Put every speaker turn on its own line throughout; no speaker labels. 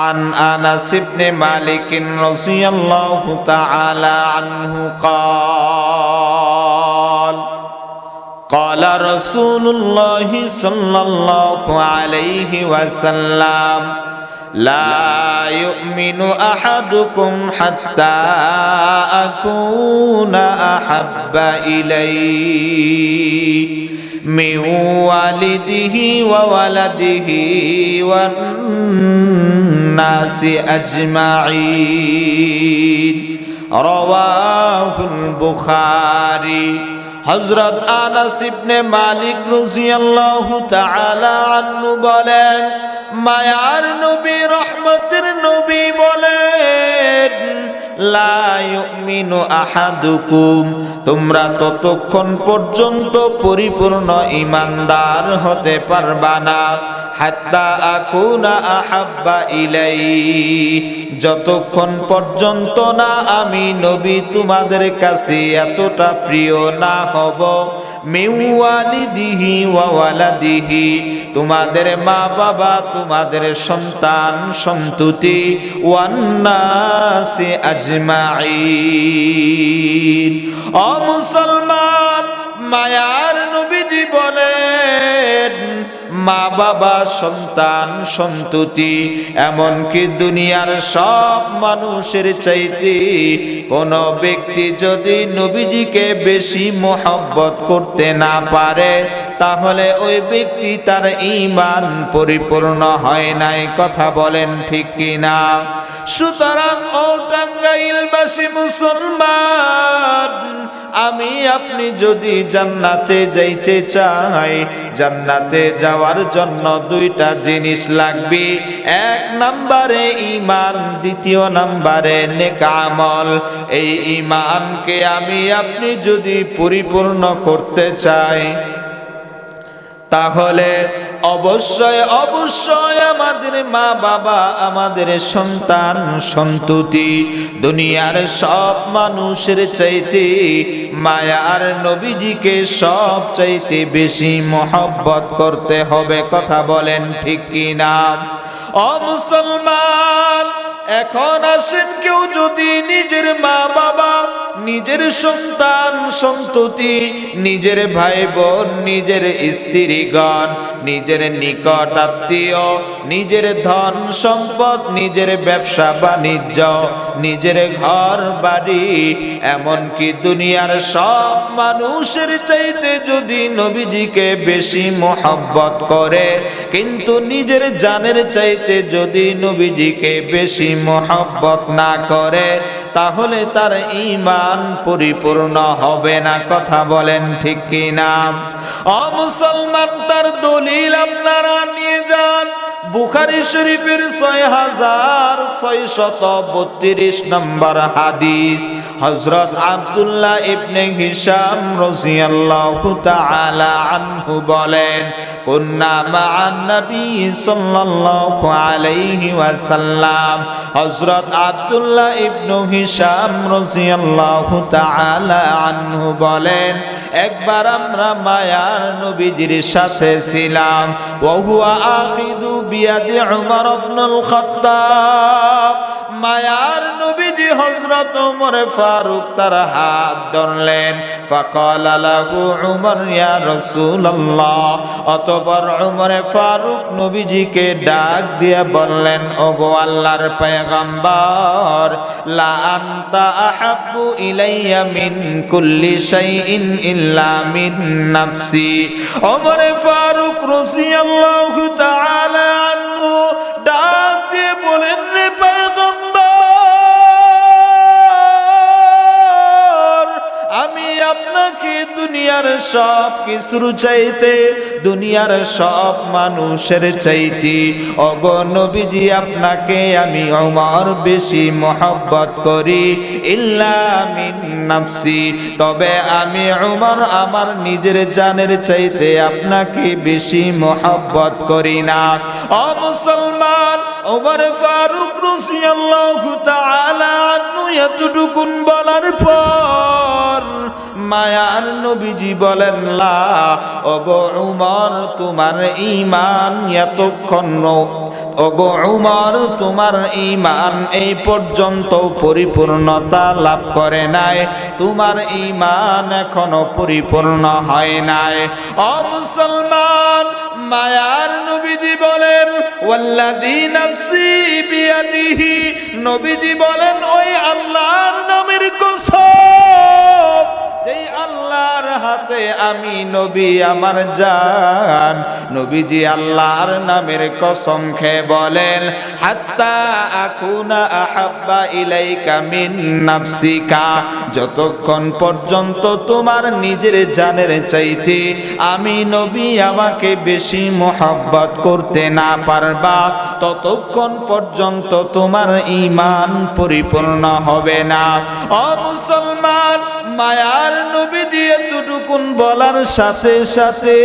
عن أنس بن مالك رضي الله تعالى عنه قال قال رسول الله صلى الله عليه وسلم لا يؤمن أحدكم حتى أكون أحب إليه من والده وولده والناس أجمعين رواه البخاري হজরত আনাস ইবনে মালিক রাদিয়াল্লাহু তাআলা আনহু বলেন মায়ার নবী রহমতের নবী বলেন তোমরা ততক্ষণ পর্যন্ত পরিপূর্ণ ইমানদার হতে পারবা না। হাত্তা আকুনা আহাব্বা ইলাই যতক্ষণ পর্যন্ত না আমি নবী তোমাদের কাছে এতটা প্রিয় না হব মেওয়ালিদিহি ওয়ালাদিহি তোমাদের মা বাবা তোমাদের সন্তান সন্ততি ওয়ান্নাসি আজমাইন ও মুসলমান মায়ার মা বাবা সন্তান, সন্ততি, এমনকি দুনিয়ার সব মানুষের চাইতে কোন ব্যক্তি যদি নবীজিকে বেশি মোহব্বত করতে না পারে তাহলে ওই ব্যক্তি তার ইমান পরিপূর্ণ হয় নাই, কথা বলেন ঠিক কিনা? সুতরাং ও টাঙ্গাইলবাসী মুসলমান, আমি আপনি যদি জান্নাতে যাইতে চাই, জান্নাতে যাওয়ার জন্য দুইটা জিনিস লাগবে। এক নম্বরে ইমান দ্বিতীয় নম্বরে নেকামল এই ইমানকে আমি আপনি যদি পরিপূর্ণ করতে চাই তাহলে অবশ্যই অবশ্যই আমাদের মা বাবা, আমাদের সন্তান, সন্ততি, দুনিয়ার সব মানুষের চাইতে মায়ার নবীজিকে সব চাইতে বেশি মহব্বত করতে হবে, কথা বলেন ঠিক কি নাম মুসলমান, এখন আসেন কেউ যদি নিজের মা বাবা নিজের সন্তান, সন্ততি, নিজের ভাই বোন নিজের স্ত্রীগণ, নিজের নিকট আত্মীয়, নিজের ধন সম্পদ, নিজের ব্যবসা বাণিজ্য, নিজের ঘর বাড়ি, এমনকি দুনিয়ার সব মানুষের চাইতে যদি নবীজিকে বেশি মোহাব্বত করে, কিন্তু নিজের জানের চাইতে যদি নবীজিকে বেশি মোহাব্বত না করে তাহলে তার ইমান পরিপূর্ণ হবে না, কথা বলেন ঠিক কিনা? অমুসলমান তার দলিল আপনারা নিয়ে যান। বুখারি শরীফের ছয় হাজার ছয় শত বত্রিশ নম্বর হাদিস। হজরত আব্দুল্লাহ ইবনে হিসাম রাদিয়াল্লাহু তাআলা আনহু বলেন, কুন্না আব্দুল্লাহ ইবনু হিশাম রাদিয়াল্লাহু তাআলা আনহু বলেন একবার আমরা মায়ার নবীজির সাথে ছিলাম। ওহুয়া আহিদু বিয়াদি উমর ইবনুল মায়ার নবীজি হযরত ওমর ফারুক তার হাত ধরলেন। ফাকাল লাহু, উমর, ইয়া রাসূলুল্লাহ। অতঃপর উমর ফারুক নবীজিকে ডাক দিয়ে বললেন, ওগো আল্লাহর পয়গম্বর, লা আনতা আহাব্বু ইলাইয়া মিন কুল্লি শাইইন ইল্লা মিন নাফসি। ওমর ফারুক রাদিয়াল্লাহু তাআলা আনহু ডাক দিয়ে বলেন রে পয়গম্বর দুনিয়ার সব কিছুর চাইতে, দুনিয়ার সব মানুষের চাইতে। অগনবীজি আপনাকে আমি অমর বেশি মহব্বত করি। ইল্লা নাফসি, তবে আমি উমর আমার নিজের জানের চাইতে আপনাকে বেশি মহব্বত করি না। ও মুসলমান ওমর ফারুক রাদিয়াল্লাহু তাআলা এতটুকুন বলার পর মায়ার নবীজি বলেন, লা, ওগো উমর, তোমার ঈমান এতক্ষণ ওগো উমর, তোমার ইমান এই পর্যন্ত পরিপূর্ণতা লাভ করে নাই। তোমার ইমান এখনও পরিপূর্ণ হয় নাই। ও মুসলমান মায়ার নবীজি বলেন, ওয়াল্লাযী নাফসি বিয়াদিহি। নবীজি বলেন, ওই আল্লাহর নামের কসম। যেই আল্লাহর হাতে আমি নবী, আমার জান। নবীজি আল্লাহর নামের কসম খেয়ে বলেন, হাত্তা আকুনা আহাব্বা ইলাইকা মিন নাফসিকা। যতক্ষণ পর্যন্ত তোমার নিজের জানের চাইতে আমি নবী, আমাকে বেশি মোহাব্বত করতে না পারবা ততক্ষণ পর্যন্ত তোমার ইমান পরিপূর্ণ হবে না। ও মুসলমান, মায়ার নবী দিয়ে এতটুকুন বলার সাথে সাথে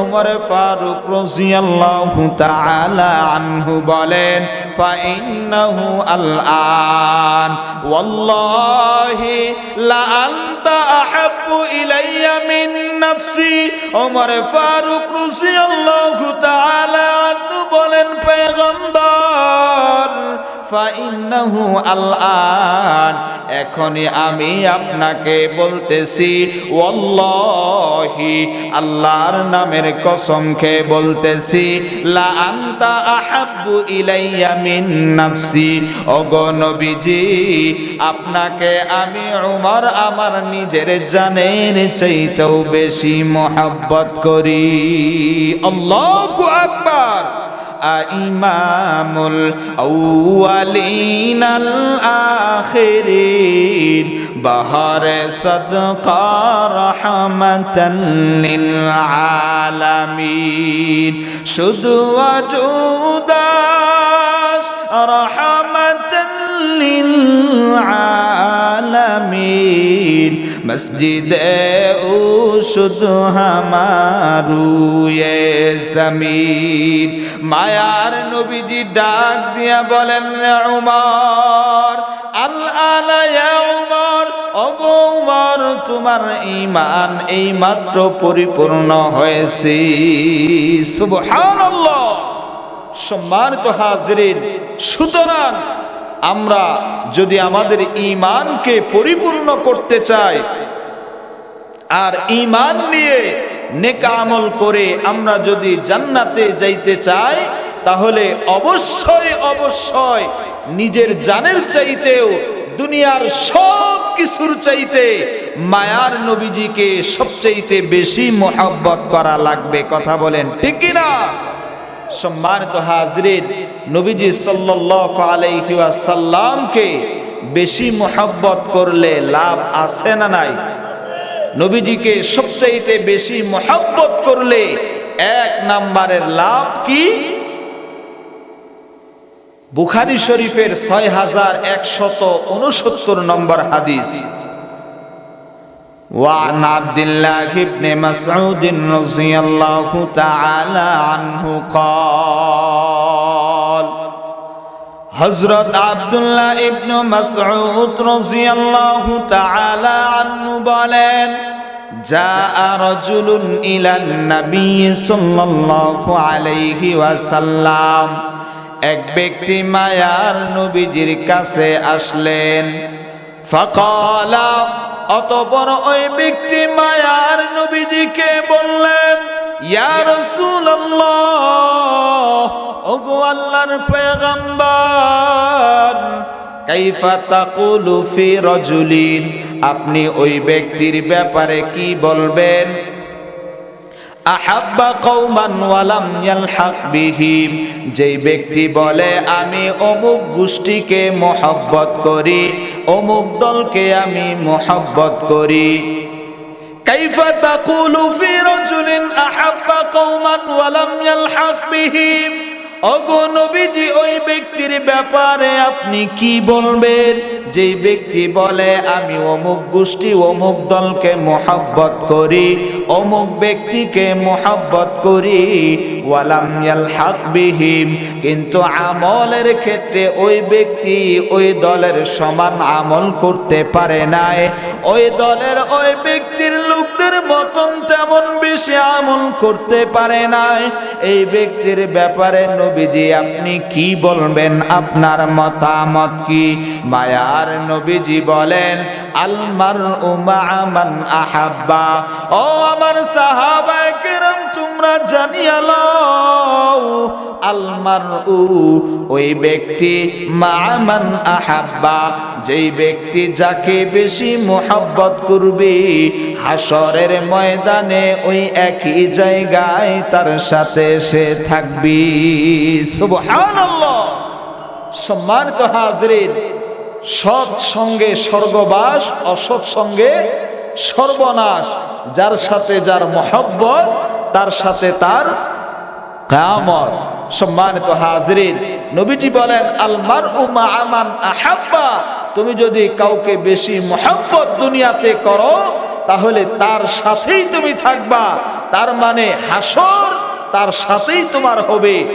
ওমর ফারুক রাদিয়াল্লাহু তাআলা আনহু বলেন, ফাইন্নাহু আলআন, ওয়াল্লাহি লা আনতা আহাব্বু ইলাইয়া মিন নাফসি। ওমর ফারুক রাদিয়াল্লাহু তাআলা আনহু ফাইন্নাহু আলআন। এখনই আমি আপনাকে বলতেছি, ওয়াল্লাহি, আল্লাহর নামের কসম খেয়ে বলতেছি লা নবীজি, আপনাকে আমি উমর আমার নিজের জানের চাইতেও বেশি মোহাব্বত করি। আল্লাহু আকবার। ইমামুল আউয়ালিনাল আখিরিন বাহার সদকা রহমাতান লিল আলামিন। শুধু আজুদাস রহমাতান লিল আলামিন, মসজিদ ও শুধু হামারু এ জমিন। মায়ার নবীজি ডাক দিয়া বলেন উমর উমর ওগো উমর, তোমার ইমান এই মাত্র পরিপূর্ণ হয়েছে। সুবহানাল্লাহ। সম্মানিত হাজরিন, সুতরাং আমরা যদি আমাদের ইমানকে পরিপূর্ণ করতে চাই, আর ইমান নিয়ে নেক আমল করে আমরা যদি জান্নাতে যাইতে চাই, তাহলে অবশ্যই অবশ্যই নিজের জানের চাইতেও, দুনিয়ার সব কিছুর চাইতে মায়ার নবীজিকে সবচাইতে বেশি মোহাব্বত করা লাগবে। কথা বলেন, ঠিক কিনা? সম্মানিত হাজরিন, নবীজি সাল্লাল্লাহু আলাইহি ওয়াসাল্লামকে বেশি মোহাব্বত করলে লাভ আছে না নাই? নবীজিকে সবচাইতে বেশি মোহাব্বত করলে এক নাম্বারের লাভ কি? বুখারি শরীফের ছয় হাজার একশত উনসত্তর নম্বর হাদিস। وعن عبد الله بن مسعود رضي الله تعالى عنه قال হজরত আব্দুল্লাহ ইবনু মাসউদ রাদিয়াল্লাহু তাআলা আনহু বলেন جاء رجل إلى النبي صلى الله عليه وسلم এক ব্যক্তি মায়ার নবীজির কাছে আসলেন ফাকালা অতপর ওই ব্যক্তি মায়ার নবীজিকে বললেন ইয়ার ওগো আল্লাহর পয়গম্বর, কাইফা তাকুলু ফি রাজুলিন, আপনি ওই ব্যক্তির ব্যাপারে কি বলবেন? আহাব্বা কৌমান ওয়ালাম ইয়ালহাক যেই ব্যক্তি বলে, আমি অমুক গোষ্ঠীকে মহব্বত করি, অমুক দলকে আমি মহব্বত করি। কাইফা তাকুলু ফি রাজুলিন আহাব্বা কৌমান ওয়ালাম ইয়ালহাক বিহিম। নবীজি, ওই ব্যক্তির ব্যাপারে আপনি কি বলবেন? যে ব্যক্তি বলে, আমি অমুক গোষ্ঠী, অমুক দলকে মোহাব্বত করি, অমুক ব্যক্তিকে মোহাব্বত করি, ওয়ালাম ইয়ালহাক বিহিম কিন্তু আমলের ক্ষেত্রে ওই ব্যক্তি ওই দলের সমান আমল করতে পারে নাই। ওই দলের ওই ব্যক্তির লোকদের মতন তেমন বেশি আমল করতে পারে নাই। এই ব্যক্তির ব্যাপারে নবীজি, আপনি কি বলবেন? আপনার মতামত কি? মায়ার নবীজি বলেন আলমার উমা আমান আহাব্বা। ও আমার সাহাবায়ে কেরাম, তোমরা জানিয়া লও আলমার উ ওই ব্যক্তি মামান আহাব্বা, যেই ব্যক্তি যাকে বেশি মোহাব্বত করবে হাসরের ময়দানে ওই একই জায়গায় তার সাথে সে থাকবি। সম্মানিত হাজরিন, সৎ সঙ্গে স্বর্গবাস, অসৎ সঙ্গে সর্বনাশ, যার সাথে যার মহব্বত, তার সাথে তার কামত সম্মানিত হাজরিন, নবীজি বলেন আলমার উমা আমান আহাব্বা। তুমি যদি কাউকে বেশি মহাব্বত দুনিয়াতে করো, তাহলে তার সাথেই তুমি থাকবা। তার মানে হাসর, তার সাথেই তোমার হবে।